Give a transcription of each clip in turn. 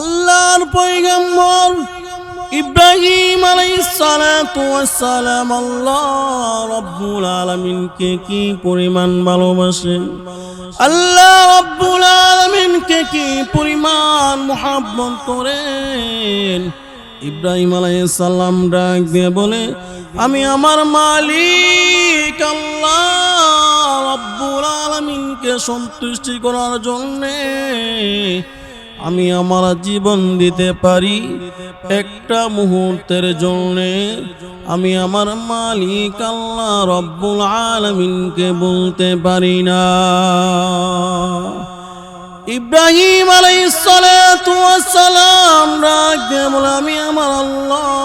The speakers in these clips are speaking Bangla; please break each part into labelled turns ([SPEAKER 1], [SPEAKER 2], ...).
[SPEAKER 1] আল্লাহর পয়গম্বর ইব্রাহিম আলাইহিস সালাতু ওয়াস সালাম আল্লাহ রাব্বুল আলামিনকে কি পরিমাণ ভালোবাসেন? আল্লাহ রাব্বুল আলমিনকে কি পরিমাণ মুহাব্বত করেন? ইব্রাহিম আলাইহিস সালাম ডাক দিয়ে বলে, আমি আমার মালিক আল্লাহ রব্বুল আলামিনকে সন্তুষ্টি করার জন্যে আমি আমার জীবন দিতে পারি একটা মুহূর্তের জন্যে। আমি আমার মালিক আল্লাহ রব্বুল আলমিনকে বলতে পারি না। ইব্রাহিম আলাই সালাম ডাক বলে আমি আমার আল্লাহ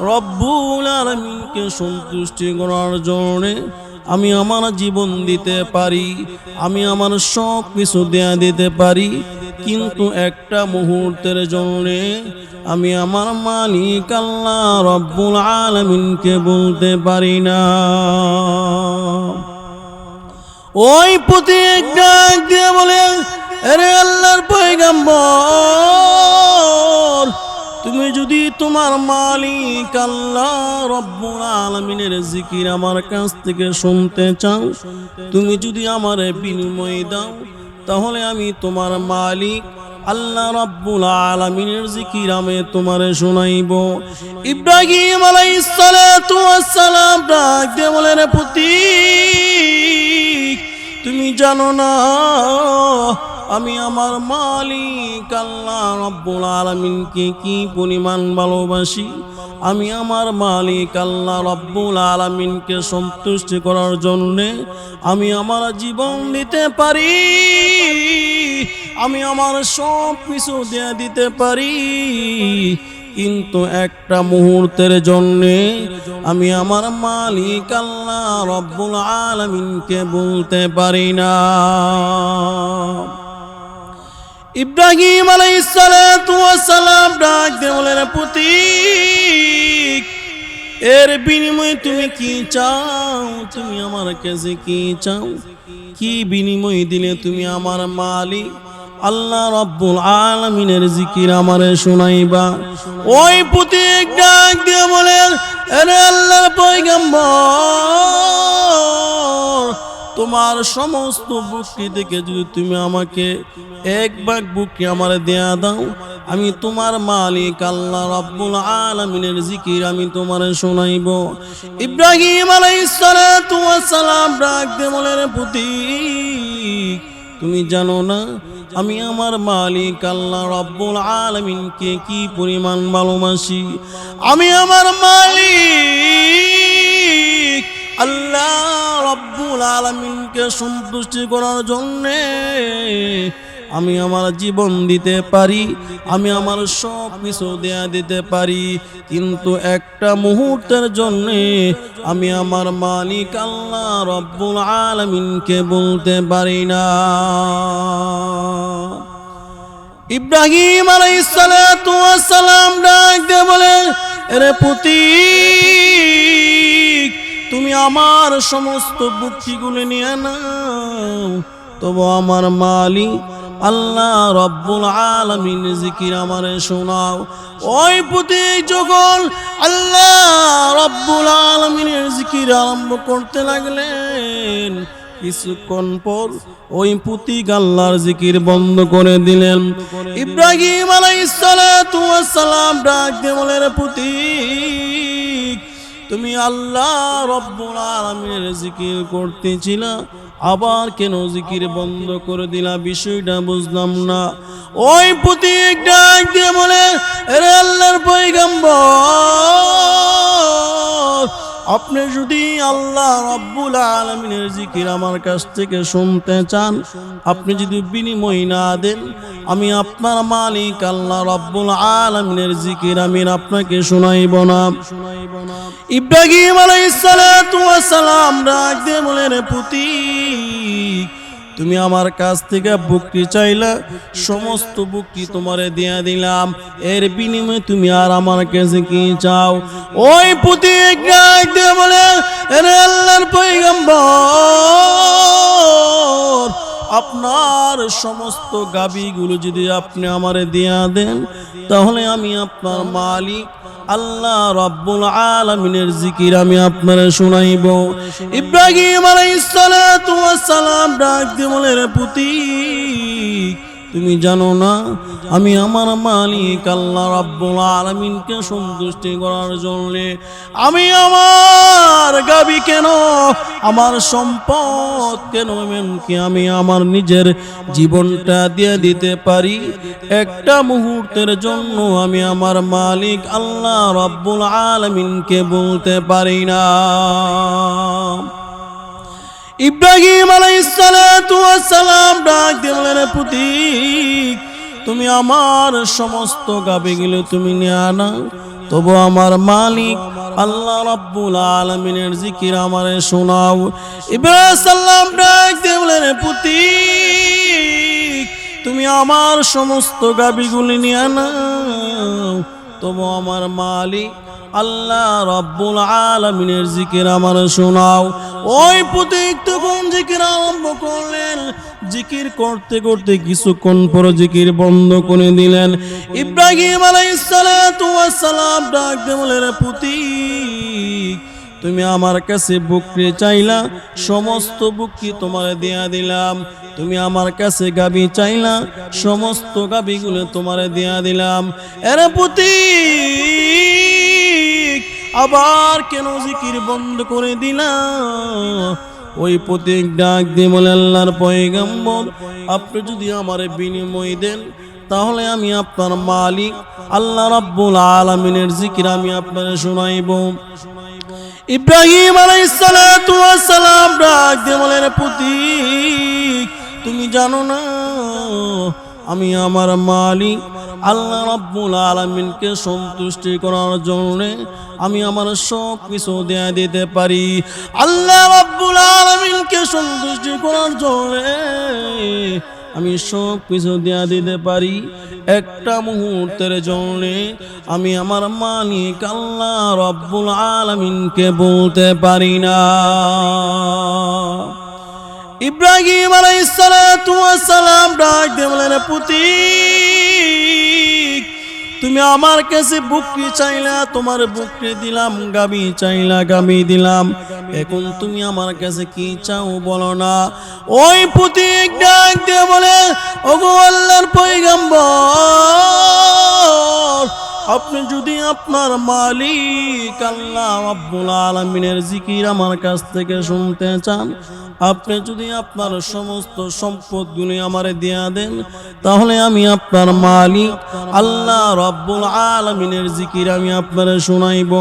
[SPEAKER 1] রব্বুল আলামিনকে সন্তুষ্টি করার জন্যে আমি আমার জীবন দিতে পারি, আমি আমার সব কিছু দেয়া দিতে পারি। কিন্তু একটা মুহূর্তের জন্যে আমি আমার মালিক আল্লাহ রব্বুল আলমিনকে বলতে পারি না। ওই প্রতীক ডাক দিয়ে বলে আল্লাহর পয়গাম্বর তুমি যদি তোমার মালিক আল্লাহ রব্বুল আলমিনের জিকির আমার কাছ থেকে শুনতে চাও, তুমি যদি আমার বিনিময় দাও, তাহলে আমি তোমার মালিক আল্লাহ রব্বুল আলমিনের জিকির আমি তোমারে শোনাইব। ইব্রাহিম আলাইহিস সালাতু সালাম ডাক তুমি জানো না আমি আমার মালিক আল্লাহ রব্বুল আলমিনকে কি পরিমাণ ভালোবাসি? আমি আমার মালিক আল্লাহ রব্বুল আলমিনকে সন্তুষ্টি করার জন্যে আমি আমার জীবন দিতে পারি। আমি আমার সব কিছু দিয়ে দিতে পারি। কিন্তু একটা মুহূর্তের জন্যে আমি আমার মালিক আল্লাহ রব্বুল আলমিনকে বলতে পারি না। ইব্রাহিম আলাইহিস সালাতু ওয়াস সালাম ডাক দিয়ে বলেন এর বিনিময়ে তুমি কি চাও? তুমি আমার কাছে কি চাও? কি বিনিময় দিলে তুমি আমার মালিক? আল্লাহ রব্বুল আলমিনের জিকির আমারে শোনাইবা। ওই পুতিক ডাক দিয়ে বলে আরে আল্লাহর পয়গম্বর তোমার সমস্ত বুকটি থেকে যদি তুমি আমাকে এক ভাগ বুকটি আমার দেয়া দাও, আমি তোমার মালিক আল্লাহ রব্বুল আলমিনের জিকির আমি তোমার শোনাইব। ইব্রাহিম আলাইহিস সালাতু ওয়াস সালাম ডাক দিয়ে বলে রে পুতিক তুমি জানো না আমি আমার মালিক আল্লাহ রব্বুল আলমিনকে কি পরিমাণ ভালোবাসি? আমি আমার মালিক আল্লাহ রব্বুল আলমিনকে সন্তুষ্টি করার জন্যে আমি আমার জীবন দিতে পারি, আমি আমার সব কিছু দেয়া দিতে পারি। কিন্তু একটা মুহূর্তের জন্যে আমি আমার মালিক আল্লাহ রব্বুল আলমিনকে বলতে পারি না। ইব্রাহিম আলাইহিস সালাতু ওয়াস সালাম ডাক দিয়ে বলে রে পুতিক তুমি আমার সমস্ত বুক্তিগুলো নিয়ে নাও। তবু আমার মালিক, আল্লাহ রব্বুল আলমিন জিকির আমারে শোনাও। ওই পুতিক যখন আল্লাহ রব্বুল আলমিনের জিকির আরম্ভ করতে লাগলেন, কিছুক্ষণ পর ওই পুতিক আল্লাহর জিকির বন্ধ করে দিলেন। ইব্রাহিম আলাই সালাম ডাক দিয়ে পুতিক তুমি আল্লাহ রব্বুল আলমের জিকির করতেছিল, আবার কেন জিকির বন্ধ করে দিলা বিষয়টা বুঝলাম না। ওই পুতিক ডাক দিয়ে বলে আল্লাহর পয়গম্বর আপনি যদি আল্লাহ রব্বুল আলমিনের জিকির আমার কাছ থেকে শুনতে চান, আপনি যদি বিনিময় না দেন, আমি আপনার মালিক আল্লাহ রব্বুল আলমিনের জিকির আমি আপনাকে শোনাইব না। ইব্রাহিম আলাই সালাতু ওয়াস সালাম ডাক দিয়ে বলেন পুতিক তুমি আমার কাছ থেকে বুকটি চাইলে সমস্ত বুকটি তোমারে দিয়া দিলাম। এর বিনিময়ে তুমি আর আমার কাছে কি চাও? ওই পুঁতি বলে আল্লাহর পয়গম্বর আপনার সমস্ত গাবিগুলো যদি আপনি আমারে দিয়া দেন, তাহলে আমি আপনার মালিক। আল্লাহ রব্বুল আলমিনের জিকির আমি আপনার শুনাইব। ইব্রাহিম আলাইসালাম ডাক দিয়ে বলে, রে পুতি তুমি জানো না, আমি আমার মালিক আল্লাহ রাব্বুল আলামিনকে সন্তুষ্টি করার জন্য, আমি আমার গাবি কেন, আমার সম্পদ কেন, এমনকি আমি আমার নিজের জীবনটা দিয়ে দিতে পারি? একটা মুহূর্তের জন্য আমি আমার মালিক আল্লাহ রাব্বুল আলামিনকে বলতে পারি না। ইব্রাহিম আলাইসালাম ডাক দিলেন পুতিক তুমি আমার সমস্ত গাবিগুলো তুমি নিয়ে তবু আমার মালিক আল্লাহ রাব্বুল আলমিনের জিকির আমারে শোনাও। ইব্রাহিম ডাক দিলেন পুতিক তুমি আমার সমস্ত গাবিগুলি নিয়ে আনাও তবু আমার মালিক আল্লাহ রব্বুল আলমিনের জিকির আমার শোনাও। ওই প্রতীক তখন জিকির আরম্ভ করলেন। জিকির করতে করতে কিছুক্ষণ পর জিকির বন্ধ করে দিলেন। ইব্রাহিম আলাইসালাম ডাক দিয়ে বলে রে তুমি আমার কাছে বুকরি চাইলা, সমস্ত বুকরি তোমার দেয়া দিলাম। তুমি আমার কাছে গাবি চাইলা, সমস্ত গাবিগুলো তোমার দেয়া দিলাম। এরে পুতিক আবার কেন জিকির বন্ধ করে দিলাম ওই প্রতীক ডাক দিয়ে বলে, আল্লাহর পয়গম্বর, আপনি যদি আমার বিনিময় দেন, তাহলে আমি আপনার মালিক। আল্লাহ রাব্বুল আলামিনের জিকির আমি আপনার শোনাইব। ইব্রাহিম আলাইসালাতু ওয়াসসালাম ডাক দিয়ে বলেন পুতিক তুমি জানো না, আমি আমার মালিক। আল্লাহ রাব্বুল আলামিনকে সন্তুষ্টি করার জন্য আমি আমার সব কিছু দেয়া দিতে পারি। আল্লাহ রাব্বুল আলামিনকে সন্তুষ্টি করার জন্য আমি সব কিছু দেয়া দিতে পারি। একটা মুহূর্তের জন্য আমি আমার মালিক আল্লাহ রব্বুল আলমিনকে বলতে পারি না। ইব্রাহিম আলাইসালাম ডাক দিয়ে পুতি তুমি আমার কাছে বুকরি চাইলা, তোমার বুকরি দিলাম, গাবি চাইলা, গাবি দিলাম। এখন তুমি আমার কাছে কি চাও বলো না? ওই পুতিক ডাক দিয়ে বলে, ওগো আল্লাহর পয়গম্বর আপনি যদি আপনার মালিক আল্লাহ আব্বুল আলমিনের জিকির আমার কাছ থেকে শুনতে চান, আপনি যদি আপনার সমস্ত সম্পদগুলি আমারে দিয়া দেন, তাহলে আমি আপনার মালিক আল্লাহ রব্বুল আলমিনের জিকির আমি আপনার শোনাইব।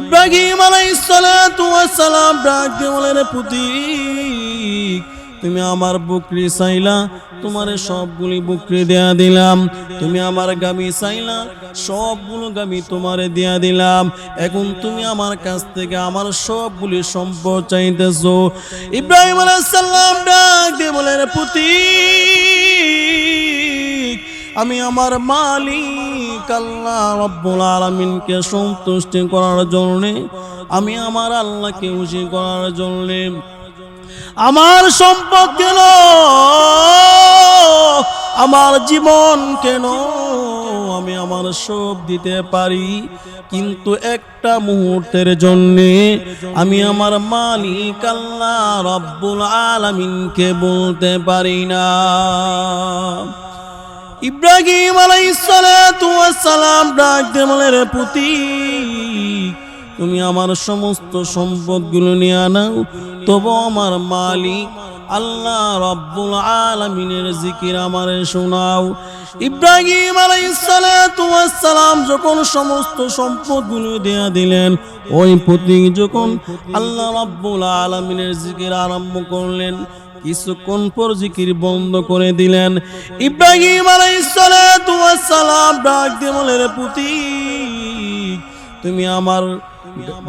[SPEAKER 1] ইব্রাহিম আলাইসালাম ডাক দিয়ে বলেন তুমি আমার বুকরি চাইলা তোমারে সবগুলি বুকরি দেয়া দিলাম। তুমি আমার গামি চাইলা সবগুলো গামি তোমারে দেয়া দিলাম। এখন তুমি আমার কাছ থেকে আমার সবগুলি সম্পদ চাইতেছ। ইব্রাহিম আলাইসাল্লাম ডাক দিয়ে বলে রে পুতি আমি আমার মালিক আল্লাহ রব্বুল আলমিনকে সন্তুষ্টি করার জন্যে, আমি আমার আল্লাহকে খুশি করার জন্যে আমার সম্পদ কেন? আমার জীবন কেন? আমি আমার সব দিতে পারি। কিন্তু একটা মুহূর্তের জন্যে আমি আমার মালিক আল্লাহ রব্বুল আলমিনকে বলতে পারি না। ইব্রাহিম আলাইসালাম ডাক দে বলে রে পুতিক তুমি আমার সমস্ত সম্পদগুলো নিয়ে আনাও। তবু আমার মালিক আল্লাহ রব্বুল আলমিনের জিকির আমারে শোনাও। ইব্রাহিম আলাইসালাম যখন সমস্ত সম্পদগুলো দেয়া দিলেন, ওই প্রতীক যখন আল্লাহ রব্বুল আলমিনের জিকির আরম্ভ করলেন, কিছুক্ষণ পর জিকির বন্ধ করে দিলেন। ইব্রাহিম আলাইসালাম ডাক দিয়ে বলে রে পুতিক তুমি আমার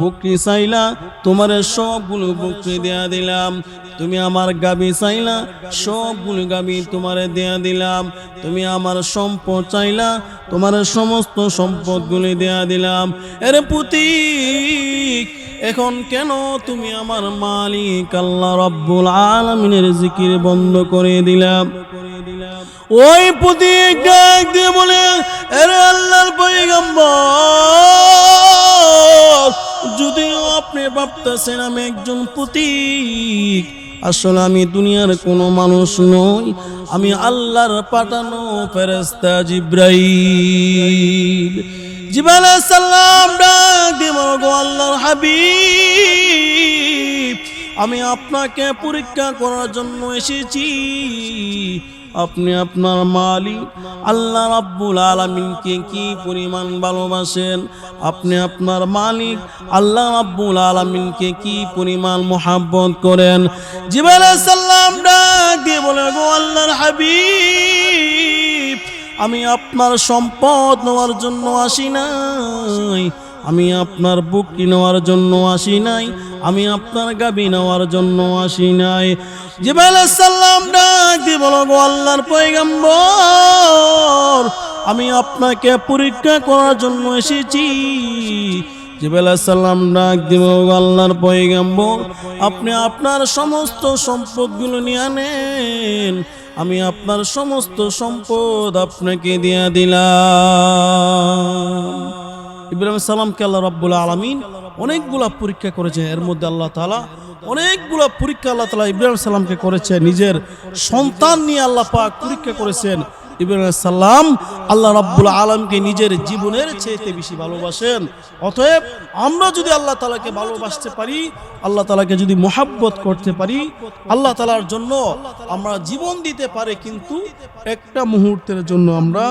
[SPEAKER 1] বকরি চাইলা তোমার সবগুলো বকরি দেয়া দিলাম। তুমি আমার গাবি চাইলা সবগুলো গাবি তোমারে দেয়া দিলাম। তুমি আমার সম্পদ চাইলা তোমার সমস্ত সম্পদগুলি দেয়া দিলাম। এর পুতিক এখন কেন তুমি আমার মালিক? আল্লাহ রব্বুল আলমিনের জিকির বন্ধ করে দিলাম। ওই প্রতীক ডাক দিয়ে বলে আরে আল্লাহর পয়গম্বর যদিও আপনি ভাবতেছেন আমি একজন প্রতীক, আসলে আমি দুনিয়ার কোনো মানুষ নই, আমি আল্লাহর পাঠানো ফেরেস্তা জিব্রাইল। জিবাল সাল্লাম ডাক দিয়ে গো আল্লাহর হাবিব, আমি আপনাকে পরীক্ষা করার জন্য এসেছি। আপনি আপনার মালিক, আল্লাহ রাব্বুল আলামিনকে কি পরিমাণ ভালোবাসেন? আপনি আপনার মালিক, আল্লাহ রাব্বুল আলামিনকে কি পরিমাণ মোহাব্বত করেন? জিবাল সাল্লাম ডাক দিয়ে বলে, গো আল্লাহর হাবিব, আমি আপনার সম্পদ নেওয়ার জন্য আসি নাই। আমি আপনার বুকি নেওয়ার জন্য আসি নাই, আমি আপনার গাবি নেওয়ার জন্য আসি নাই। জিবাল সাল্লাম ডাক দিয়ে বলো গো আল্লাহর পয়গম্বর, আমি আপনাকে পরীক্ষা করার জন্য এসেছি। জিবাল সাল্লাম ডাক দিব আল্লাহর পয়গম্বর, আপনি আপনার সমস্ত সম্পদগুলো নিয়ে আনেন। আমি আপনার সমস্ত সম্পদ আপনাকে দিয়ে দিলাম। ইব্রাহিম সালামকে আল্লাহ রাব্বুল আলমিন অনেকগুলা পরীক্ষা করেছে। এর মধ্যে আল্লাহ তালা অনেকগুলা পরীক্ষা আল্লাহ তালা ইব্রাহিম সালামকে করেছে। নিজের সন্তান নিয়ে আল্লাহ পাক পরীক্ষা করেছেন। ইব্রাহিম সাল্লাম আল্লাহ রাব্বুল আলমকে নিজের জীবনের চেয়েতে বেশি ভালোবাসেন। অতএব আমরা যদি আল্লাহ তালাকে ভালোবাসতে পারি, আল্লাহ তালাকে যদি মোহাব্বত করতে পারি, আল্লাহ তালার জন্য আমরা জীবন দিতে পারে, কিন্তু একটা মুহূর্তের জন্য আমরা